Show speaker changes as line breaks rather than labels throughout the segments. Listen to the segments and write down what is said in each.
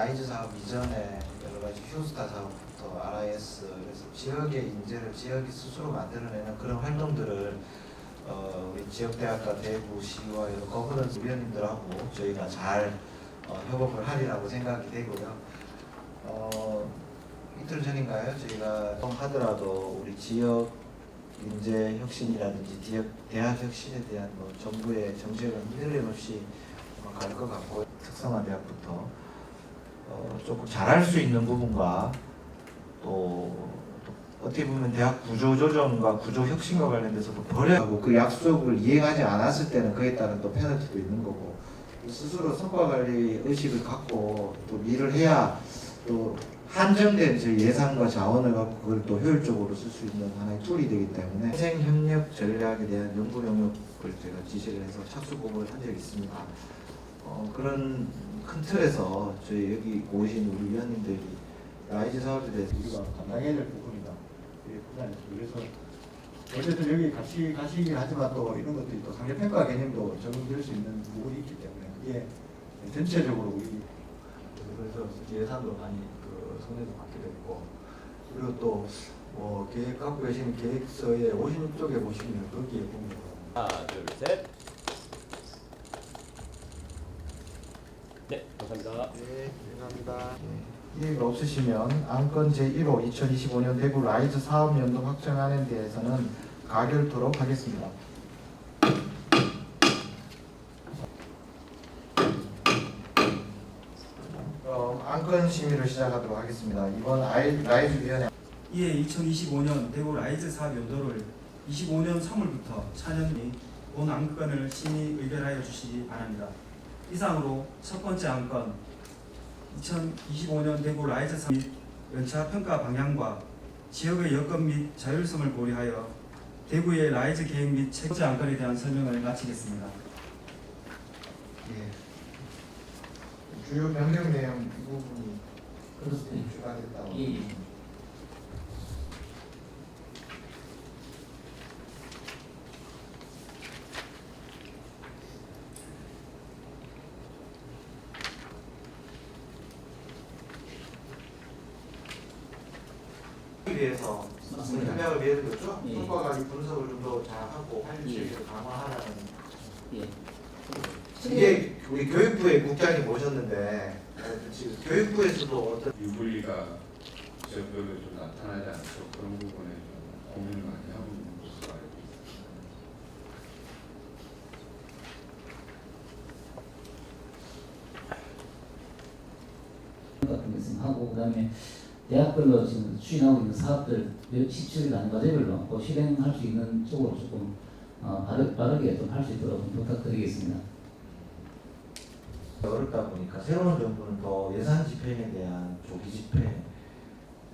라이즈 사업 이전에 여러 가지 휴스타 사업부터 RIS 그래서 지역의 인재를 지역이 스스로 만들어내는 그런 활동들을 어, 우리 지역대학과 대구시와 여러 거버넌스 위원님들하고 저희가 잘 어, 협업을 하리라고 생각이 되고요. 어, 이틀 전인가요? 저희가 하더라도 우리 지역 인재 혁신이라든지 지역 대학 혁신에 대한 뭐 정부의 정책은 흔들림 없이 갈 것 같고 특성화 대학부터 어, 조금 잘할 수 있는 부분과 또 어떻게 보면 대학 구조 조정과 구조 혁신과 관련돼서도 버려하고 그 약속을 이행하지 않았을 때는 그에 따른 또 페널티도 있는 거고 스스로 성과 관리 의식을 갖고 또 일을 해야 또 한정된 저 예산과 자원을 갖고 그걸 또 효율적으로 쓸 수 있는 하나의 툴이 되기 때문에 생협력 전략에 대한 연구 용역을 제가 지시를 해서 착수 공고를 한 적이 있습니다. 어, 그런 큰 틀에서 저희 여기 오신 우리 위원님들이 라이즈 사업에 대해서
우리가 감당해야 될 부분이다. 그래서 어쨌든 여기 같이 가시긴 하지만 또 이런 것들이 또 상대평가 개념도 적용될 수 있는 부분이 있기 때문에 이게 전체적으로 우리
그래서 예산도 많이 그 손해도 받게 됐고 그리고 또 뭐 계획 갖고 계시는 계획서에 56쪽에 보시면 거기에 보면
하나, 둘, 셋. 네, 감사합니다.
네, 감사합니다. 이해가 없으시면 안건 제1호 2025년 대구 라이즈 사업연도 확정안에 대해서는 가결토록 하겠습니다. 그럼 안건 심의를 시작하도록 하겠습니다. 이번 아이- 라이즈 위원회
이에 2025년 대구 라이즈 사업 연도를 25년 3월부터 차년이 본 안건을 심의 의결하여 주시기 바랍니다. 이상으로 첫 번째 안건 2025년 대구 라이즈 사업 및 연차 평가 방향과 지역의 여건 및 자율성을 고려하여 대구의 라이즈 계획 및 책제 안건에 대한 설명을 마치겠습니다.
예. 주요 변경 내용 이 부분이 추가됐다고.
예.
위해서. 협약을 맺은 거죠?
예.
성과 관리 분석을 좀 더 잘하고
예.
활용력을 강화하라는
예.
이게 우리 교육부의 국장이 모셨는데 어, 지금 교육부에서도 어떤
유불리가 지역별로 좀 나타나지 않죠. 그런 부분에 좀 고민을 많이 하고 있는 것으로 알고 있습니다.
같은 것을 하고 그다음에 대학별로 지금 추진하고 있는 사업들 몇 17단 과제별로 그 실행할 수 있는 쪽으로 조금 어, 빠르, 빠르게 좀 할 수 있도록 좀 부탁드리겠습니다.
어렵다 보니까 새로운 정부는 더 예산 집행에 대한 조기 집행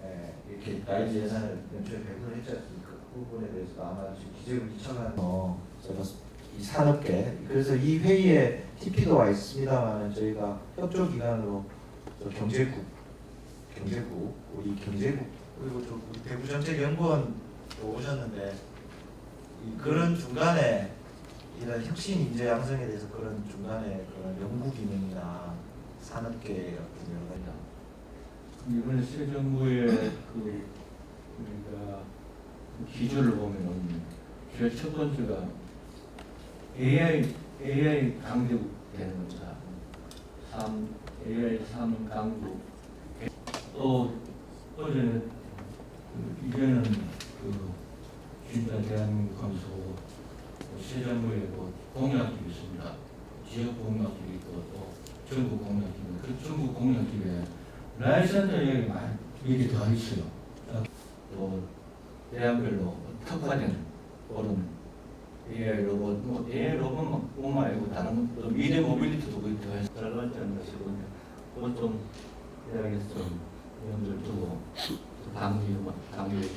에, 이렇게 라이즈 예산을 연초에 배분을 했지 않습니까? 그 부분에 대해서 아마 지금 기재부 기청하는 제가 이 산업계 그래서 이 회의에 TP도 와 있습니다만은 저희가 협조 기관으로 저 경제국 경제국 우리 경제국 그리고 저 우리 대구정책연구원 또 오셨는데 이 그런 중간에 이런 혁신 인재 양성에 대해서 그런 중간에 그런 연구 기능이나 산업계 같은 여러 가지
이번에 새 정부의 그 우리가 기조를 보면은 제일 첫 번째가 AI AI 강국 되는. 3 AI 3 강국. 또 어제는 그 이제는 그 진짜 대한민국 하면서 새 정부의 그 공약집이 있습니다. 지역 공약집이 있고 또 전국 공약집이 그 전국 공약집에 라이센터 얘기 많이 얘기 더 있어요. 또 대학별로 특화된 그런 AI 로봇, 뭐 AI 로봇만 말고 다른 또 미래 모빌리티도 거기 더해서 relevant한 것이거든요. 그건 좀 대학에서 좀 연구를 두고 강의 강의해 주시면